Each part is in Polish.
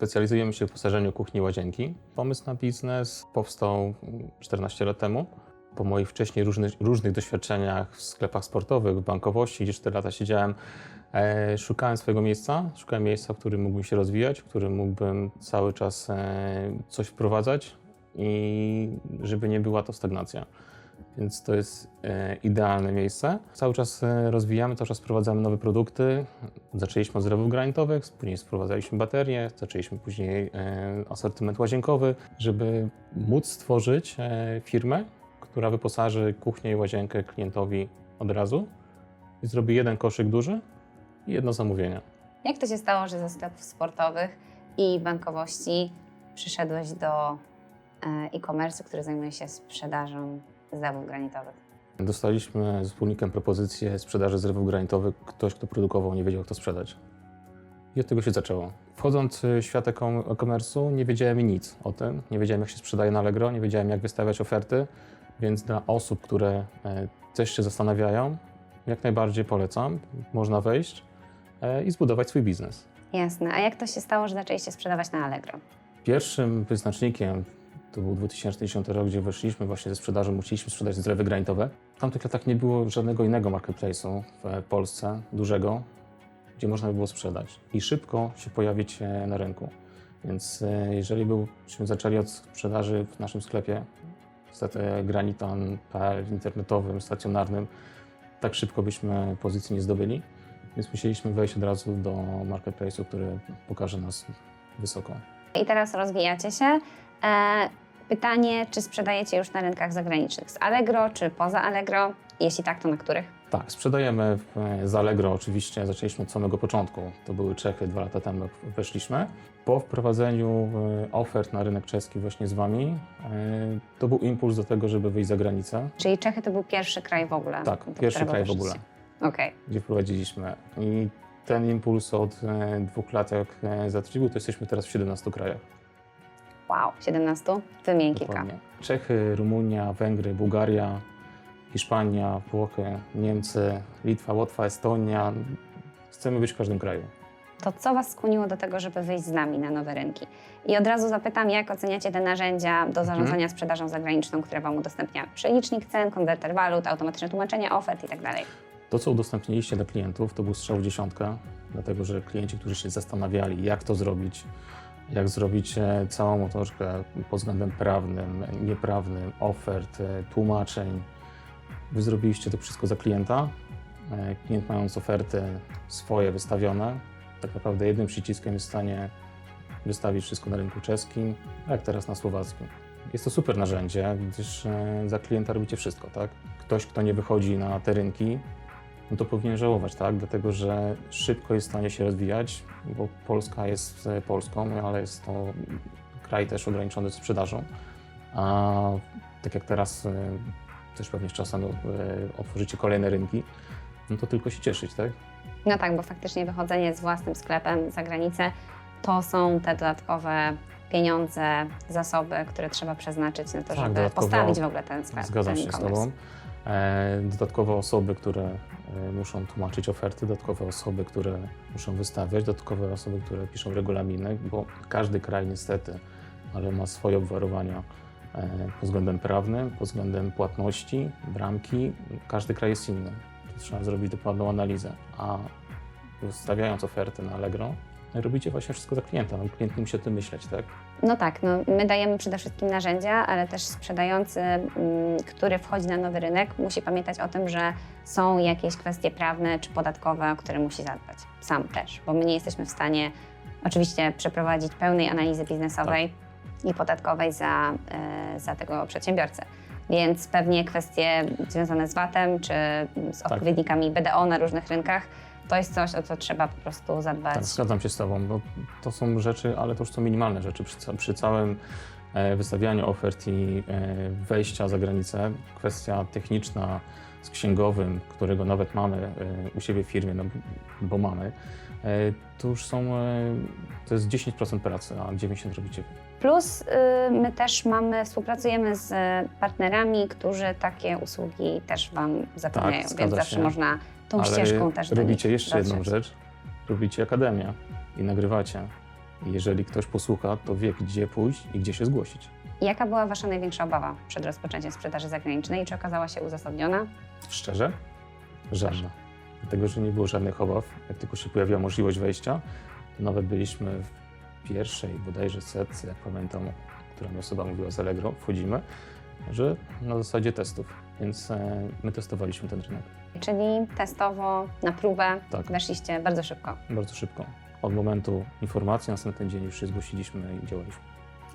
Specjalizujemy się w wyposażeniu kuchni łazienki. Pomysł na biznes powstał 14 lat temu. Po moich wcześniej różnych, różnych doświadczeniach w sklepach sportowych, w bankowości, gdzie 4 lata siedziałem, e, szukałem swojego miejsca. Szukałem miejsca, w którym mógłbym się rozwijać, w którym mógłbym cały czas e, coś wprowadzać i żeby nie była to stagnacja. Więc to jest e, idealne miejsce. Cały czas e, rozwijamy, cały czas wprowadzamy nowe produkty. Zaczęliśmy od zrewów granitowych, później sprowadzaliśmy baterie, zaczęliśmy później e, asortyment łazienkowy, żeby móc stworzyć e, firmę, która wyposaży kuchnię i łazienkę klientowi od razu i zrobi jeden koszyk duży i jedno zamówienie. Jak to się stało, że ze sklepów sportowych i bankowości przyszedłeś do e, e-commerce, który zajmuje się sprzedażą zewów granitowych? Dostaliśmy z wspólnikiem propozycję sprzedaży zrywów granitowych. Ktoś, kto produkował, nie wiedział, jak to sprzedać. I od tego się zaczęło. Wchodząc w świat e-com- e-commerce'u, nie wiedziałem nic o tym. Nie wiedziałem, jak się sprzedaje na Allegro, nie wiedziałem, jak wystawiać oferty, więc dla osób, które e, też się zastanawiają, jak najbardziej polecam. Można wejść e, i zbudować swój biznes. Jasne. A jak to się stało, że zaczęliście sprzedawać na Allegro? Pierwszym wyznacznikiem to był 2010 rok, gdzie weszliśmy właśnie ze sprzedażą, musieliśmy sprzedać zlewy granitowe. W tamtych latach nie było żadnego innego marketplace'u w Polsce, dużego, gdzie można by było sprzedać i szybko się pojawić e, na rynku. Więc e, jeżeli byśmy zaczęli od sprzedaży w naszym sklepie, niestety graniton.pl internetowym, stacjonarnym, tak szybko byśmy pozycji nie zdobyli, więc musieliśmy wejść od razu do marketplace'u, który pokaże nas wysoko. I teraz rozwijacie się. E, pytanie, czy sprzedajecie już na rynkach zagranicznych z Allegro, czy poza Allegro? Jeśli tak, to na których? Tak, sprzedajemy w- z Allegro oczywiście, zaczęliśmy od samego początku. To były Czechy, dwa lata temu weszliśmy. Po wprowadzeniu e, ofert na rynek czeski właśnie z Wami, e, to był impuls do tego, żeby wyjść za granicę. Czyli Czechy to był pierwszy kraj w ogóle? Tak, pierwszy kraj w ogóle. Okej. gdzie wprowadziliśmy. I ten impuls od e, dwóch lat jak e, zatrudnił, to jesteśmy teraz w 17 krajach. Wow, 17? Wymień kilka. Dokładnie. Czechy, Rumunia, Węgry, Bułgaria, Hiszpania, Włochy, Niemcy, Litwa, Łotwa, Estonia. Chcemy być w każdym kraju. To co Was skłoniło do tego, żeby wyjść z nami na nowe rynki? I od razu zapytam, jak oceniacie te narzędzia do zarządzania sprzedażą zagraniczną, które Wam udostępnia przelicznik cen, konwerter walut, automatyczne tłumaczenie ofert tak itd. To, co udostępniliście dla klientów, to był strzał w dziesiątkę, dlatego że klienci, którzy się zastanawiali, jak to zrobić, jak zrobić e, całą otoczkę pod względem prawnym, nieprawnym, ofert, e, tłumaczeń, wy zrobiliście to wszystko za klienta. E, Klient mając oferty swoje wystawione, tak naprawdę jednym przyciskiem jest w stanie wystawić wszystko na rynku czeskim, jak teraz na słowackim. Jest to super narzędzie, gdyż za klienta robicie wszystko, tak? Ktoś, kto nie wychodzi na te rynki, no to powinien żałować, tak? Dlatego, że szybko jest w stanie się rozwijać, bo Polska jest e, Polską, ale jest to kraj też ograniczony sprzedażą. A tak jak teraz e, też pewnie z czasem e, otworzycie kolejne rynki, no to tylko się cieszyć, tak? No tak, bo faktycznie wychodzenie z własnym sklepem za granicę to są te dodatkowe pieniądze, zasoby, które trzeba przeznaczyć na to, Tak, żeby dodatkowo- postawić w ogóle ten sklep. Zgadzam ten się z e-commerce. Tobą. E, Dodatkowe osoby, które e, muszą tłumaczyć oferty, dodatkowe osoby, które muszą wystawiać, dodatkowe osoby, które piszą regulaminy, bo każdy kraj niestety, ale ma swoje obwarowania e, pod względem prawnym, pod względem płatności, bramki. Każdy kraj jest inny. To trzeba zrobić dokładną analizę. A wystawiając oferty na Allegro, robicie właśnie wszystko za klienta. No, klient nie musi o tym myśleć, tak? No tak, no, my dajemy przede wszystkim narzędzia, ale też sprzedający, mm, który wchodzi na nowy rynek, musi pamiętać o tym, że są jakieś kwestie prawne czy podatkowe, o które musi zadbać. Sam też, bo my nie jesteśmy w stanie oczywiście przeprowadzić pełnej analizy biznesowej i podatkowej za, e, za tego przedsiębiorcę. Więc pewnie kwestie związane z VAT-em czy z Tak. odpowiednikami BDO na różnych rynkach, to jest coś, o co trzeba po prostu zadbać. Tak, zgadzam się z Tobą, bo to są rzeczy, ale to już są minimalne rzeczy. Przy, przy całym e, wystawianiu ofert i e, wejścia za granicę, kwestia techniczna z księgowym, którego nawet mamy e, u siebie w firmie, no, bo- mamy, to już są, e, to jest 10% pracy, a 90% robicie. Plus y, my też mamy, współpracujemy z partnerami, którzy takie usługi też Wam zapewniają, Tak, więc zawsze się. można tą Ale ścieżką też robicie jeszcze jedną dotrzeć. rzecz, robicie akademię i nagrywacie. Jeżeli ktoś posłucha, to wie, gdzie pójść i gdzie się zgłosić. Jaka była Wasza największa obawa przed rozpoczęciem sprzedaży zagranicznej i czy okazała się uzasadniona? Szczerze? Żadna. Dlatego, że nie było żadnych obaw. Jak tylko się pojawiła możliwość wejścia, to nawet byliśmy w pierwszej bodajże setce, jak pamiętam, która mi osoba mówiła z Allegro, wchodzimy, że na zasadzie testów. Więc e, my testowaliśmy ten rynek Czyli testowo, na próbę Tak. weszliście bardzo szybko. bardzo szybko. Od momentu informacji, następny dzień już się zgłosiliśmy i działaliśmy.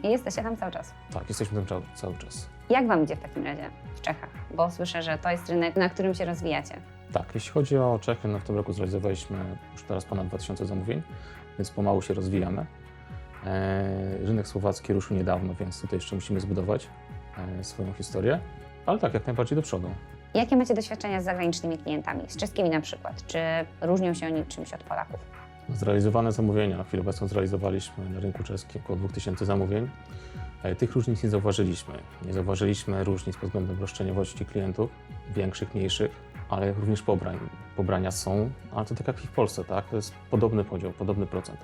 I jesteście tam cały czas. Tak, jesteśmy tam ca- cały czas. Jak Wam idzie w takim razie w Czechach? Bo słyszę, że to jest rynek, na którym się rozwijacie. Tak, jeśli chodzi o Czechy, no w tym roku zrealizowaliśmy już teraz ponad 2000 zamówień, więc pomału się rozwijamy. E, rynek słowacki ruszył niedawno, więc tutaj jeszcze musimy zbudować e, swoją historię, ale tak, jak najbardziej do przodu. Jakie macie doświadczenia z zagranicznymi klientami? Z czeskimi na przykład? Czy różnią się oni czymś od Polaków? Zrealizowane zamówienia, na chwilę obecną zrealizowaliśmy na rynku czeskim około 2000 zamówień. E, Tych różnic nie zauważyliśmy. Nie zauważyliśmy różnic pod względem roszczeniowości klientów, większych, mniejszych, ale również pobrań. Pobrania są, ale to tak jak i w Polsce, tak? To jest podobny podział, podobny procent.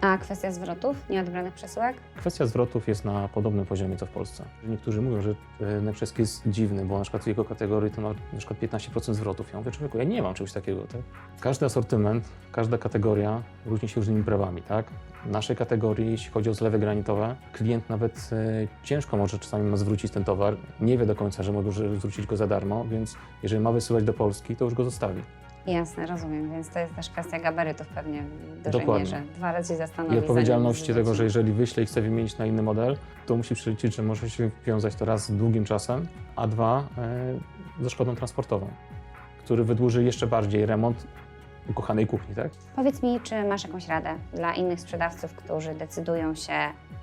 A kwestia zwrotów, nieodebranych przesyłek? Kwestia zwrotów jest na podobnym poziomie co w Polsce. Niektórzy mówią, że rynek czeski jest dziwny, bo na przykład w jego kategorii to ma na przykład 15% zwrotów. Ja mówię, człowieku, ja nie mam czegoś takiego. Tak? Każdy asortyment, każda kategoria różni się różnymi prawami. Tak? W naszej kategorii, jeśli chodzi o zlewy granitowe, klient nawet e, ciężko może czasami ma zwrócić ten towar. Nie wie do końca, że może zwrócić go za darmo, więc jeżeli ma wysyłać do Polski, to już go zostawi. Jasne, rozumiem, więc to jest też kwestia gabarytów pewnie w dużej Dokładnie. mierze. Dwa razy się zastanowić. I odpowiedzialności tego, że jeżeli wyśle i chce wymienić na inny model, to musi przeliczyć, że może się wiązać to raz z długim czasem, a dwa e, ze szkodą transportową, który wydłuży jeszcze bardziej remont ukochanej kuchni, tak? Powiedz mi, czy masz jakąś radę dla innych sprzedawców, którzy decydują się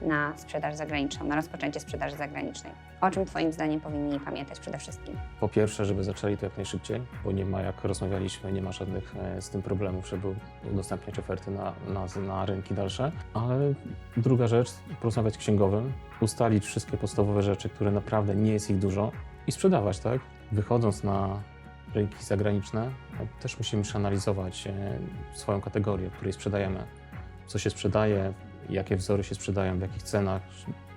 na sprzedaż zagraniczną, na rozpoczęcie sprzedaży zagranicznej? O czym Twoim zdaniem powinni pamiętać przede wszystkim? Po pierwsze, żeby zaczęli to jak najszybciej, bo nie ma, jak rozmawialiśmy, nie ma żadnych e, z tym problemów, żeby udostępniać oferty na, na, na rynki dalsze. Ale druga rzecz, porozmawiać z księgowym, ustalić wszystkie podstawowe rzeczy, które naprawdę nie jest ich dużo i sprzedawać, tak? Wychodząc na rynki zagraniczne, no, też musimy przeanalizować e, swoją kategorię, której sprzedajemy. Co się sprzedaje, jakie wzory się sprzedają, w jakich cenach.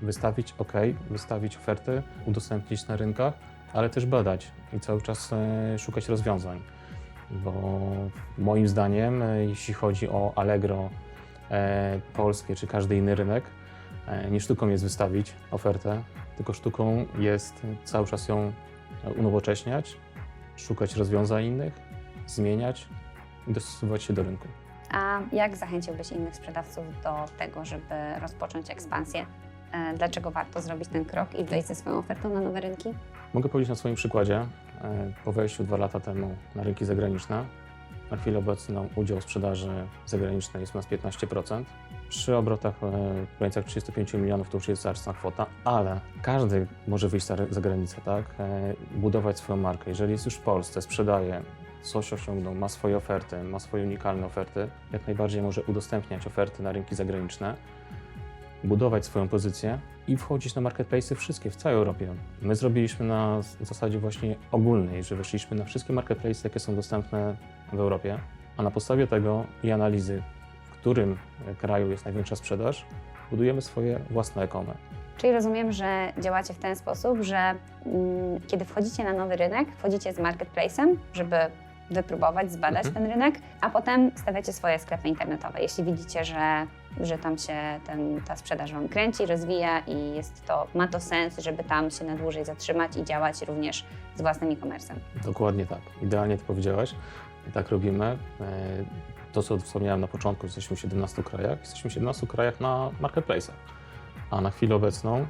Wystawić, ok, wystawić oferty, udostępnić na rynkach, ale też badać i cały czas e, szukać rozwiązań. Bo moim zdaniem, e, jeśli chodzi o Allegro polskie czy każdy inny rynek, nie sztuką jest wystawić ofertę, tylko sztuką jest cały czas ją unowocześniać, szukać rozwiązań innych, zmieniać i dostosowywać się do rynku. A jak zachęciłbyś innych sprzedawców do tego, żeby rozpocząć ekspansję? E, Dlaczego warto zrobić ten krok i wejść ze swoją ofertą na nowe rynki? Mogę powiedzieć na swoim przykładzie. E, Po wejściu dwa lata temu na rynki zagraniczne, na chwilę obecną udział sprzedaży zagranicznej jest u nas 15%. Przy obrotach e, w granicach 35 milionów to już jest znaczna kwota, ale każdy może wyjść za, granicę, tak? E, Budować swoją markę. Jeżeli jest już w Polsce, sprzedaje, coś osiągnął, ma swoje oferty, ma swoje unikalne oferty, jak najbardziej może udostępniać oferty na rynki zagraniczne budować swoją pozycję i wchodzić na marketplace wszystkie w całej Europie. My zrobiliśmy na zasadzie właśnie ogólnej, że weszliśmy na wszystkie marketplace, jakie są dostępne w Europie, a na podstawie tego i analizy, którym e, kraju jest największa sprzedaż, budujemy swoje własne ekomy. Czyli rozumiem, że działacie w ten sposób, że mm, kiedy wchodzicie na nowy rynek, wchodzicie z marketplacem, żeby wypróbować, zbadać Mhm. ten rynek, a potem stawiacie swoje sklepy internetowe. Jeśli widzicie, że, że tam się ten, ta sprzedaż Wam kręci, rozwija i jest to, ma to sens, żeby tam się na dłużej zatrzymać i działać również z własnym e-commerce'em. Dokładnie tak. Idealnie to powiedziałaś. Tak robimy. To, co wspomniałem na początku, jesteśmy w 17 krajach. Jesteśmy w 17 krajach na marketplace'ach. A na chwilę obecną, e,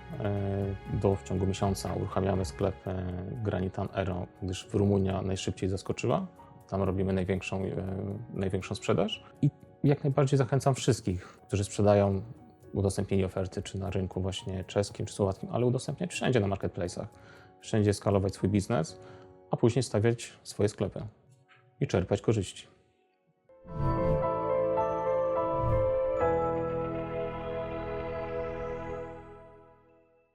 do w ciągu miesiąca, uruchamiamy sklep e, Granitan Aero, gdyż w Rumunia najszybciej zaskoczyła. Tam robimy największą, e, największą sprzedaż. I jak najbardziej zachęcam wszystkich, którzy sprzedają udostępnienie oferty, czy na rynku właśnie czeskim, czy słowackim, ale udostępniać wszędzie na marketplace'ach. Wszędzie skalować swój biznes, a później stawiać swoje sklepy i czerpać korzyści.